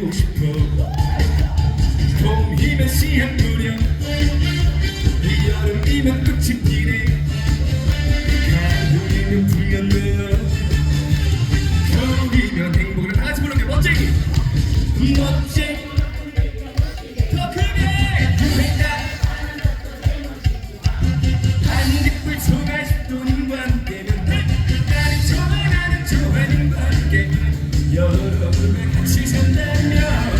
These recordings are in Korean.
울리고 싶어 봄이면 씨앗 그려 이 여름이면 끝이 피네. 가을이면 불면네 겨울이면 행복을 다 같이 부르게. 멋쟁이 멋쟁이 더 크게! 유행가 반딧불 초가식 돈과 함께면 나는 좋아 나는 좋아 님과 함께. 여러분과 같이 산다면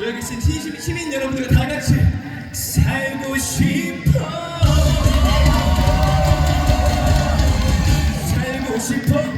여기 계신 시민, 시민 여러분들 다 같이 살고 싶어. 살고 싶어.